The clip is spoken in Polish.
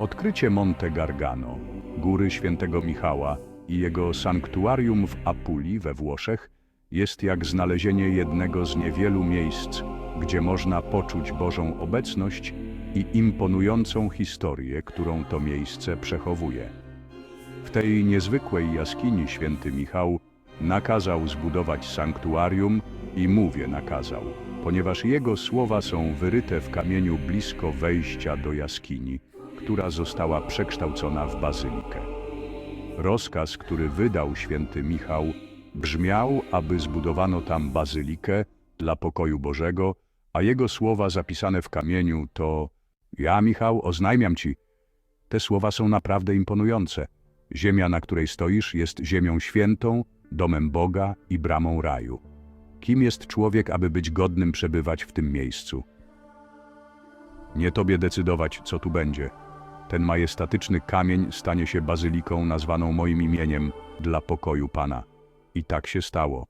Odkrycie Monte Gargano, góry świętego Michała i jego sanktuarium w Apuli we Włoszech jest jak znalezienie jednego z niewielu miejsc, gdzie można poczuć Bożą obecność i imponującą historię, którą to miejsce przechowuje. W tej niezwykłej jaskini święty Michał nakazał zbudować sanktuarium i mówię nakazał, ponieważ jego słowa są wyryte w kamieniu blisko wejścia do jaskini, która została przekształcona w bazylikę. Rozkaz, który wydał święty Michał, brzmiał, aby zbudowano tam bazylikę dla pokoju Bożego, a jego słowa zapisane w kamieniu to Ja, Michał, oznajmiam ci. Te słowa są naprawdę imponujące. Ziemia, na której stoisz, jest ziemią świętą, domem Boga i bramą raju. Kim jest człowiek, aby być godnym przebywać w tym miejscu? Nie tobie decydować, co tu będzie. Ten majestatyczny kamień stanie się bazyliką nazwaną moim imieniem dla pokoju Pana. I tak się stało.